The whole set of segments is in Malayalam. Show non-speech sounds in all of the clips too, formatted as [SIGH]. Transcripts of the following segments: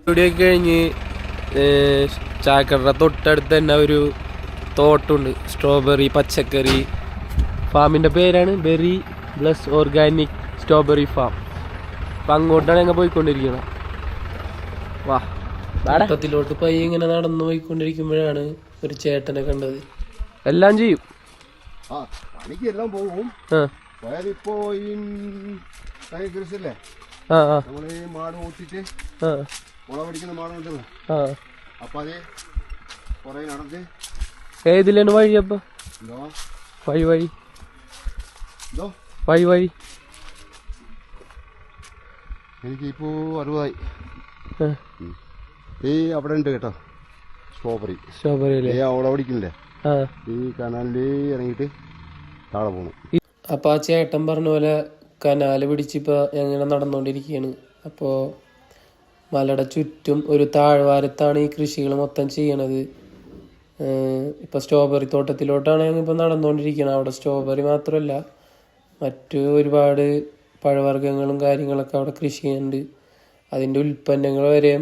സ്റ്റുഡിയോ കഴിഞ്ഞ് ചാക്കട തൊട്ടടുത്ത് തന്നെ ഒരു തോട്ടുണ്ട്. സ്ട്രോബെറി പച്ചക്കറി. ഫാമിന്റെ പേരാണ് berry plus organic strawberry farm. അപ്പം അങ്ങോട്ടാണ് ഞങ്ങൾ പോയിക്കൊണ്ടിരിക്കുന്നത് വാ. തോട്ടത്തിലോട്ട് പയ്യെ ഇങ്ങനെ നടന്നു പോയിക്കൊണ്ടിരിക്കുമ്പോഴാണ് ഒരു ചേട്ടനെ കണ്ടത്. എല്ലാം ചെയ്യും. ആ പണിക്കെല്ലാം പോകും. ആ. അതായത് ഇപ്പോ ഈ നമ്മൾ മാട് അപ്പൊ അത് കുറെ നടന്ന് ഏതിലാണ് വഴി അപ്പൊ? വഴി വഴി. വഴി വഴി. എനിക്ക് ഇപ്പോ അറുപതായി ഈ അവിടെ ഉണ്ട് കേട്ടോ. സ്ട്രോബറി. സ്ട്രോബെറി അവിടെ ഓടിക്കണില്ലേ ഈ കനാലിൽ ഇറങ്ങിയിട്ട് താഴെ പോണു. അപ്പൊ ആ ചേട്ടൻ പറഞ്ഞ പോലെ കനാല് പിടിച്ചിപ്പോൾ ഞങ്ങനെ നടന്നുകൊണ്ടിരിക്കുകയാണ് അപ്പോൾ മലയുടെ ചുറ്റും ഒരു താഴ്വാരത്താണ് ഈ കൃഷികൾ മൊത്തം ചെയ്യണത്. ഇപ്പോൾ സ്ട്രോബെറി തോട്ടത്തിലോട്ടാണ് ഞങ്ങൾ ഇപ്പോൾ നടന്നുകൊണ്ടിരിക്കുന്നത് അവിടെ സ്ട്രോബെറി മാത്രമല്ല മറ്റു ഒരുപാട് പഴവർഗങ്ങളും കാര്യങ്ങളൊക്കെ അവിടെ കൃഷി ചെയ്യുന്നുണ്ട്. അതിന്റെ ഉൽപ്പന്നങ്ങൾ വരെ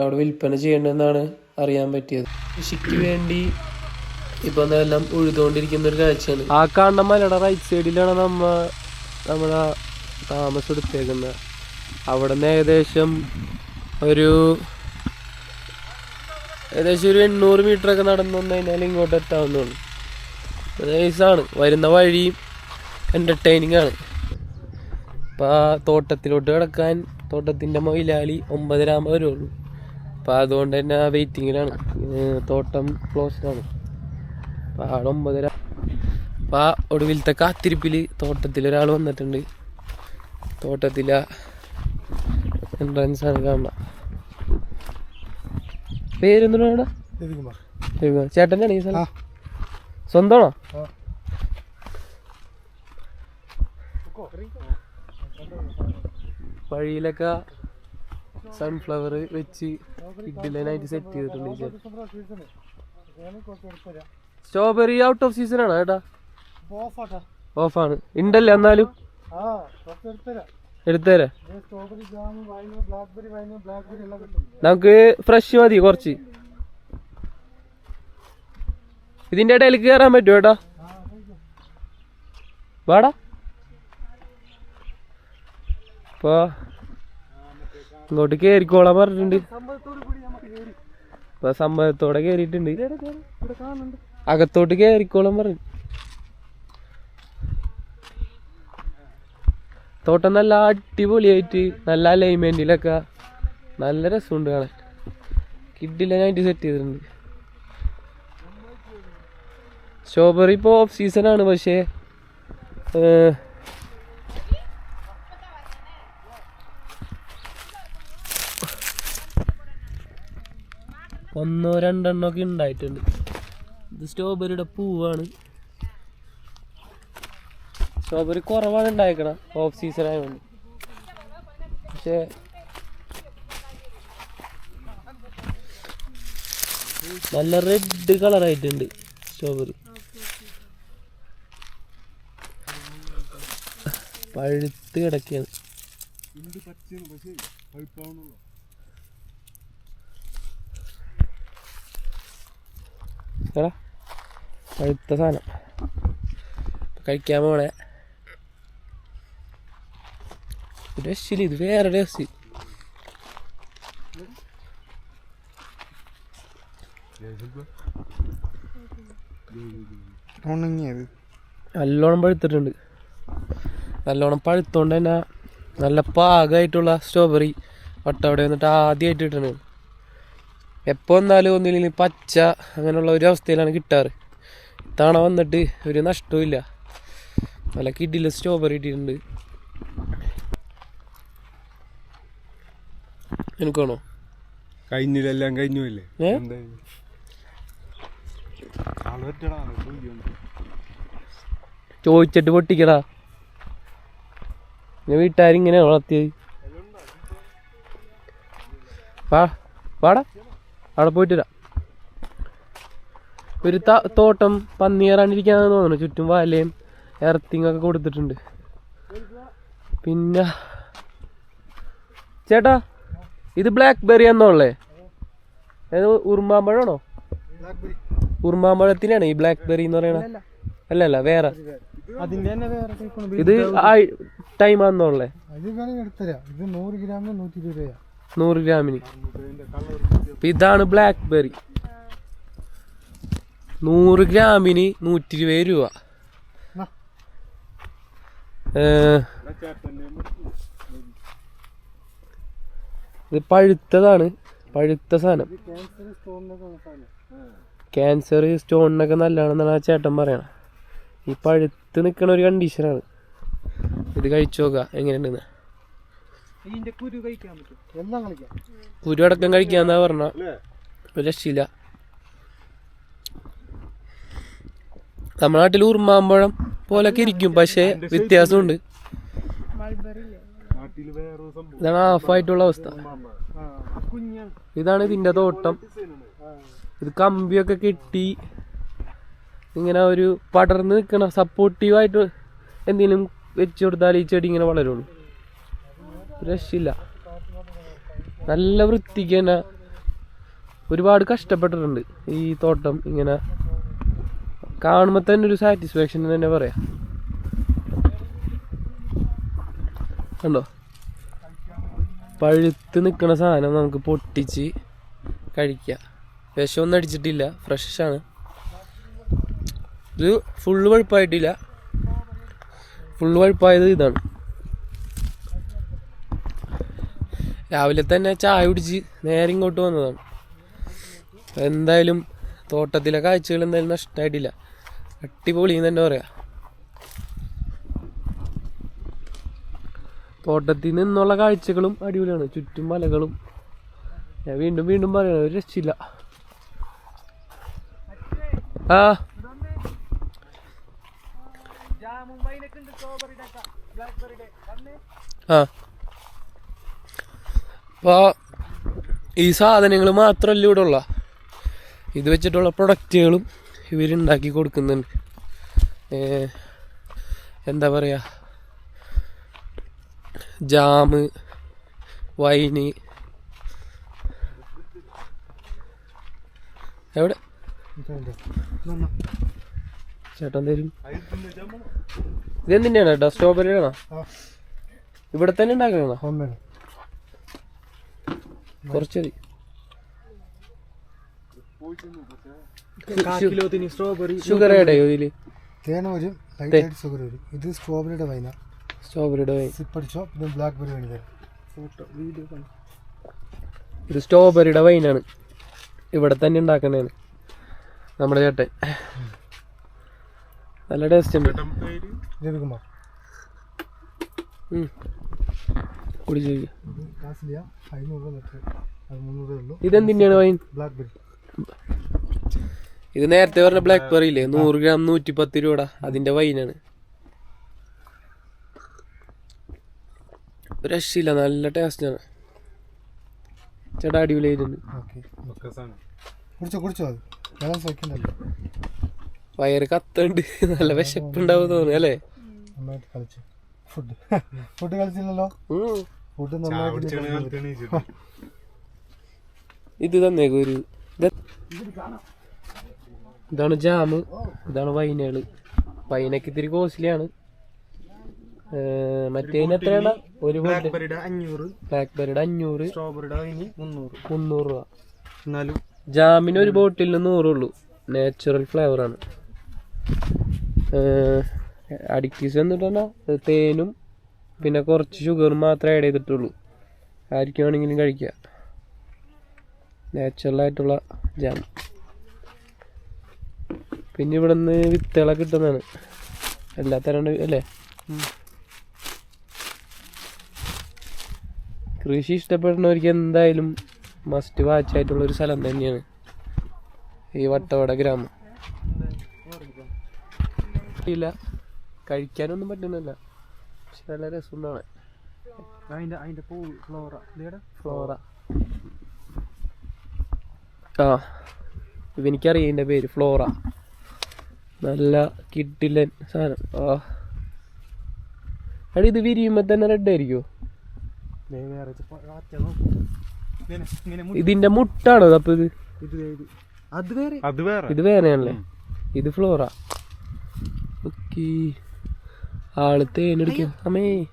അവിടെ വിൽപ്പന ചെയ്യേണ്ടതെന്നാണ് അറിയാൻ പറ്റിയത്. കൃഷിക്ക് വേണ്ടി ഇപ്പം എല്ലാം ഉഴുതുകൊണ്ടിരിക്കുന്ന ഒരു കാഴ്ചയാണ്. ആ കാണുന്ന മലയുടെ റൈറ്റ് സൈഡിലാണ് നമ്മ നമ്മുടെ താമസം എടുത്തേക്കുന്നത്. അവിടെ നിന്ന് ഏകദേശം ഒരു ഏകദേശം ഒരു എണ്ണൂറ് മീറ്റർ ഒക്കെ നടന്നു വന്നു കഴിഞ്ഞാൽ ഇങ്ങോട്ട് എത്താവുന്നതാണ്. നൈസാണ് വരുന്ന വഴി എന്റർടൈനിങ് ആണ്. അപ്പം ആ തോട്ടത്തിലോട്ട് കിടക്കാൻ തോട്ടത്തിന്റെ മൊയിലാളി ഒമ്പതരാകുമ്പോൾ വരുള്ളൂ. അപ്പം അതുകൊണ്ട് തന്നെ ആ വെയിറ്റിങ്ങിലാണ് തോട്ടം ക്ലോസ്ഡാണ് അപ്പം ആൾ ഒമ്പതര അപ്പം ആ ഒടുവിലത്തെ കാത്തിരിപ്പിൽ തോട്ടത്തിൽ ഒരാൾ വന്നിട്ടുണ്ട്. തോട്ടത്തിലെ എൻട്രൻസ് ആണ് കാണുന്നത് പേരെന്താണ് ചേട്ടന്റെ ഈ സ്ഥലം? സ്വന്തമാണോ? വഴിയിലൊക്കെ സൺഫ്ലവർ വെച്ച് കിഡിലനായിട്ട് സെറ്റ് ചെയ്തിട്ടുണ്ട് സ്ട്രോബെറി ഔട്ട് ഓഫ് സീസൺ ആണോ ഏട്ടാ? ഓഫാണ് ഉണ്ടല്ലേ എന്നാലും? എടുത്തേരാ നമുക്ക് ഫ്രഷ് മതി കുറച്ച്. ഇതിന്റെ ഇടയിൽ കയറാൻ പറ്റുമോ ഏട്ടാ? വാടാ. ഇപ്പൊ ഇങ്ങോട്ട് കേറിക്കോളാൻ പറഞ്ഞിട്ടുണ്ട്. ഇപ്പൊ സമ്മതത്തോടെ കേറിയിട്ടുണ്ട്. അകത്തോട്ട് കേറിക്കോളാൻ പറഞ്ഞു. തോട്ടം നല്ല അടിപൊളിയായിട്ട് നല്ല അലൈൻമെന്റിലൊക്കെ നല്ല രസമുണ്ട് കാണാൻ. കിഡില്ല ഞാനായിട്ട് സെറ്റ് ചെയ്തിട്ടുണ്ട്. സ്ട്രോബെറി ഇപ്പോൾ ഓഫ് സീസൺ ആണ് പക്ഷേ ഒന്നോ രണ്ടെണ്ണോ ഒക്കെ ഉണ്ടായിട്ടുണ്ട്. ഇത് സ്ട്രോബെറിയുടെ പൂവാണ്. സ്ട്രോബെറി കുറവാണ് ഉണ്ടായിക്കണം ഓഫ് സീസൺ ആയതുകൊണ്ട് പക്ഷേ നല്ല റെഡ് കളർ ആയിട്ടുണ്ട് സ്ട്രോബെറി പഴുത്ത് കിടക്കുകയാണ് എടാ പഴുത്ത സാധനം. കഴിക്കാൻ പോണേ രസില്ല ഇത് വേറെ രസി ഉണങ്ങിയത്. നല്ലോണം പഴുത്തിട്ടുണ്ട്. നല്ലോണം പഴുത്തോണ്ട് തന്നെ നല്ല പാകമായിട്ടുള്ള സ്ട്രോബെറി വട്ടവിടെ വന്നിട്ട് ആദ്യമായിട്ട് കിട്ടണത്. എപ്പോൾ വന്നാലും ഒന്നില്ലെങ്കിൽ പച്ച അങ്ങനെയുള്ള ഒരു അവസ്ഥയിലാണ് കിട്ടാറ്. ഇത്തവണ വന്നിട്ട് ഒരു നഷ്ടമില്ല നല്ല കിഡിലെ സ്ട്രോബെറി ഇട്ടിട്ടുണ്ട്. എനിക്കാണോ? കഴിഞ്ഞില്ലെല്ലാം കഴിഞ്ഞു? ചോദിച്ചിട്ട് പൊട്ടിക്കടാ. ഞാൻ വീട്ടുകാരിങ്ങനെ വളർത്തിയത്? വാടാ. അവിടെ പോയിട്ട് വരാം ഒരു തോട്ടം തോട്ടം പന്നിയേറാണ്ടിരിക്കാന്ന് തോന്നുന്നു. ചുറ്റും വലയും എർത്തിങ് ഒക്കെ കൊടുത്തിട്ടുണ്ട്. പിന്നെ ചേട്ടാ ഇത് ബ്ലാക്ക് ബെറി എന്നുള്ളേ ഏത് ഉറുമാമ്പഴമാണോ ഉറുമ്പാമ്പഴത്തിനാണ് ഈ ബ്ലാക്ക് ബെറി എന്ന് പറയണ? അല്ല അല്ല വേറെ. ഇത് ടൈം ആണെന്നുള്ളേ ഇത് നൂറ് ഗ്രാമിന് നൂറ്റി ഇരുപത് രൂപ നൂറ് ഗ്രാമിന്. അപ്പൊ ഇതാണ് ബ്ലാക്ക് ബെറി നൂറ് ഗ്രാമിന് നൂറ്റി ഇരുപത് രൂപ ഇത് പഴുത്തതാണ്. പഴുത്ത സാധനം. ക്യാൻസർ സ്റ്റോണിനൊക്കെ സാധനം ക്യാൻസർ സ്റ്റോണിനൊക്കെ നല്ലതാണെന്നാണ് ആ ചേട്ടൻ പറയണത്. ഈ പഴുത്ത് നിൽക്കണ ഒരു കണ്ടീഷനാണ് ഇത് കഴിച്ചു നോക്കുക എങ്ങനെയുണ്ടെന്ന്. ഇതിന്റെ കുരു കഴിക്കാൻ പറ്റും. എല്ലാം കളിക്കാം കുരു അടക്കം കഴിക്കാന്നാ പറഞ്ഞ. ഒരു രക്ഷയില്ല. നമ്മുടെ നാട്ടിൽ ഉറുമാമ്പഴം പോലൊക്കെ ഇരിക്കും പക്ഷെ വ്യത്യാസമുണ്ട്. നാട്ടിൽ വേറെ സംഭവം. ഇതാണ് ഹാഫായിട്ടുള്ള അവസ്ഥ. ഇതാണ് ഇതിന്റെ തോട്ടം. ഇത് കമ്പിയൊക്കെ കെട്ടി ഇങ്ങനെ ഒരു പടർന്ന് നിൽക്കണ സപ്പോർട്ടീവായിട്ട് എന്തെങ്കിലും വെച്ചു കൊടുത്താൽ ഈ ചെടി ഇങ്ങനെ വളരുള്ളൂ. രക്ഷയില്ല. നല്ല വൃത്തിക്ക് തന്നെ ഒരുപാട് കഷ്ടപ്പെട്ടിട്ടുണ്ട് ഈ തോട്ടം ഇങ്ങനെ. കാണുമ്പോൾ തന്നെ ഒരു സാറ്റിസ്ഫാക്ഷൻ തന്നെ പറയാം. കണ്ടോ? പഴുത്ത് നിൽക്കുന്ന സാധനം നമുക്ക് പൊട്ടിച്ച് കഴിക്കാം. വിഷമൊന്നും അടിച്ചിട്ടില്ല. ഫ്രഷാണ് ഇത് ഫുള്ള് പഴുപ്പായിട്ടില്ല ഫുള്ള് പഴുപ്പായത് ഇതാണ്. രാവിലെ തന്നെ ചായ കുടിച്ച് നേരെ ഇങ്ങോട്ട് വന്നതാണ്. എന്തായാലും തോട്ടത്തിലെ കാഴ്ചകൾ എന്തായാലും നഷ്ടമായിട്ടില്ല അടിപൊളി എന്ന് തന്നെ പറയാം. തോട്ടത്തിൽ നിന്നുള്ള കാഴ്ചകളും അടിപൊളിയാണ്. ചുറ്റും മലകളും. ഞാൻ വീണ്ടും വീണ്ടും പറയണം ഒരു രക്ഷയില്ല. ആ. ആ. അപ്പൊ ഈ സാധനങ്ങൾ മാത്രമല്ല ഇവിടെ ഉള്ള ഇത് വെച്ചിട്ടുള്ള പ്രൊഡക്റ്റുകളും ഇവരുണ്ടാക്കി കൊടുക്കുന്നുണ്ട്. എന്താ പറയുക ജാമ് വൈന്. എവിടെ? ചേട്ടൻ തരും. ഇതെന്തിന്റെയാണ് കേട്ടോ സ്ട്രോബെറി ആണോ ഇവിടെ തന്നെ ഉണ്ടാക്കണോ കുറച്ച് മതി കിലോത്തിന് സ്ട്രോബെറി ഷുഗർ ആഡ് ചെയ്യോ ഇതിൽ? തേന വരും ലൈറ്റായിട്ട് ഷുഗർ വരും. ഇത് സ്ട്രോബെറിയുടെ വൈന സ്ട്രോബെറിയുടെ വൈൻ സിപ്പ് അടിച്ചോ പിന്നെ ബ്ലാക്ക് ബെറി വേണി തരാം ഫോട്ടോ വീഡിയോ ഇത് സ്ട്രോബെറിയുടെ വൈനാണ് ഇവിടെ തന്നെ ഉണ്ടാക്കുന്നതാണ്. നമ്മുടെ ചേട്ടൻ. നല്ല ടേസ്റ്റ് ഉണ്ട്. രവികുമാർ. കുടിച്ച്. ഇത് രൂപ ലിറ്റർ അത് മുന്നൂറ് ഉള്ളൂ. ഇതെന്തിനാണ് വൈൻ? ബ്ലാക്ക് ബെറി ഇത് നേരത്തെ പറഞ്ഞ ബ്ലാക്ക് ബെറി ഇല്ലേ? നൂറ് ഗ്രാം നൂറ്റി പത്ത് രൂപ അതിന്റെ വൈനാണ്. രക്ഷയില്ല. നല്ല ടേസ്റ്റാണ് ചേട്ടാ അടിപൊളിയായിട്ടുണ്ട് ഓക്കെ കുടിച്ചോ കുടിച്ചോ അത്? ബാലൻസ് വയ്ക്കണ്ടല്ലോ വയറ് കത്തുണ്ട്. നല്ല വിശപ്പുണ്ടാവും തോന്നുന്നു അല്ലേ? Food food [LAUGHS] കളിച്ചില്ലല്ലോ? ഉം. ഫുഡ് ഇത് തന്നേക്കും ഒരു ഇത് ഇതാണ് ജാമ്. ഇതാണ് വൈനുകൾ. വൈനൊക്കെ ഇത്തിരി കോസ്റ്റ്ലിയാണ്. മറ്റേതിന് എത്രയാണ്? ഒരു ബ്ലാക്ക്ബെറിയുടെ അഞ്ഞൂറ്. ബ്ലാക്ക് ബെറിയുടെ അഞ്ഞൂറ് സ്ട്രോബെറിയുടെ മുന്നൂറ്. മുന്നൂറ് രൂപ. എന്നാലും ജാമിന് ഒരു ബോട്ടിലിന് നൂറുള്ളൂ നാച്ചുറൽ ഫ്ലേവറാണ് അഡിക്റ്റീവ്സ് എന്നിട്ടാ തേനും പിന്നെ കുറച്ച് ഷുഗർ മാത്രമേ ആഡ് ചെയ്തിട്ടുള്ളൂ. ആർക്കും വേണമെങ്കിലും കഴിക്കുക നാച്ചുറലായിട്ടുള്ള ജാം പിന്നെ ഇവിടെ നിന്ന് വിത്തുകളൊക്കെ കിട്ടുന്നതാണ്. എല്ലാ തരം അല്ലേ? കൃഷി ഇഷ്ടപ്പെടുന്നവർക്ക് എന്തായാലും മസ്റ്റ് വാച്ച് ആയിട്ടുള്ള ഒരു സ്ഥലം തന്നെയാണ് ഈ വട്ടവട ഗ്രാമം. ഇല്ല. കഴിക്കാനൊന്നും പറ്റുന്നില്ല. പക്ഷെ സുന്ദരമാണ് അതിന്റെ അതിന്റെ പൂ ഫ്ലോറ. ഫ്ലോറ. ആ ഇവനിക്കറിയാം ഇതിന്റെ പേര് ഫ്ലോറ. നല്ല കിട്ടില്ലൻ സാധനം. ആ. അടി ഇത് വിരിയുമ്പോൾ തന്നെ റെഡ് ആയിരിക്കോ? ദേ വേറെ ഇത് പ- കാറ്റാ നോക്ക്. ഇങ്ങനെ ഇങ്ങനെ മു- ഇതിന്റെ മുട്ടാണോ അപ്പൊ ഇത്? ഇത് വേറെയാണല്ലേ? ഇത് ഫ്ലോറ. ഓക്കേ. ആൾ തേനെടുക്കും. അമ്മേ.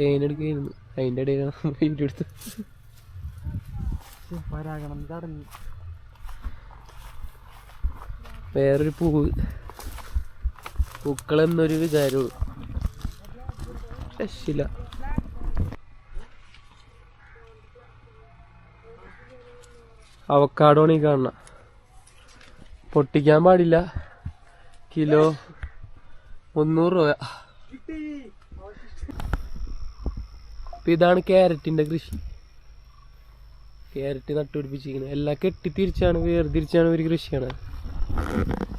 തേനെടുക്കായിരുന്നു. അതിന്റെ ഇടയിലാണ് വീഡിയോ എടുത്ത് വേറൊരു പൂവ്. പൂക്കളെന്നൊരു വിചാരമുള്ളൂ രക്ഷില്ല അവക്കാടോണ് കാണുന്ന. പൊട്ടിക്കാൻ പാടില്ല. കിലോ മുന്നൂറ് രൂപ. അപ്പൊ ഇതാണ് ക്യാരറ്റിന്റെ കൃഷി. ക്യാരറ്റ് നട്ടുപിടിപ്പിച്ചിരിക്കുന്നത് എല്ലാം കെട്ടി തിരിച്ചാണ് വേർതിരിച്ചാണ് ഒരു കൃഷിയാണ്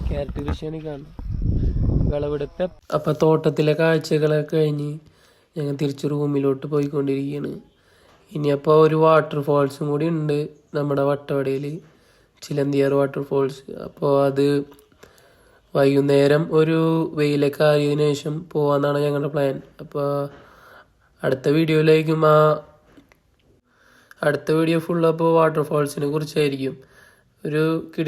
ക്യാരറ്റ് കൃഷിയാണ് കാണുന്നത്. വിളവെടുപ്പ്. അപ്പൊ തോട്ടത്തിലെ കാഴ്ചകളൊക്കെ കഴിഞ്ഞ് ഞങ്ങൾ തിരിച്ച് റൂമിലോട്ട് പോയിക്കൊണ്ടിരിക്കുകയാണ് ഇനിയപ്പോൾ ഒരു വാട്ടർഫോൾസും കൂടി ഉണ്ട് നമ്മുടെ വട്ടവടയിൽ ചിലന്തിയാർ വാട്ടർഫോൾസ് അപ്പോൾ അത് വൈകുന്നേരം ഒരു വെയിലൊക്കെ ആയതിനു ശേഷം പോകാമെന്നാണ് ഞങ്ങളുടെ പ്ലാൻ അപ്പോൾ അടുത്ത വീഡിയോയിലേക്കും ആ അടുത്ത വീഡിയോ ഫുൾ അപ്പോൾ വാട്ടർഫോൾസിനെ കുറിച്ചായിരിക്കും. ഒരു കിടി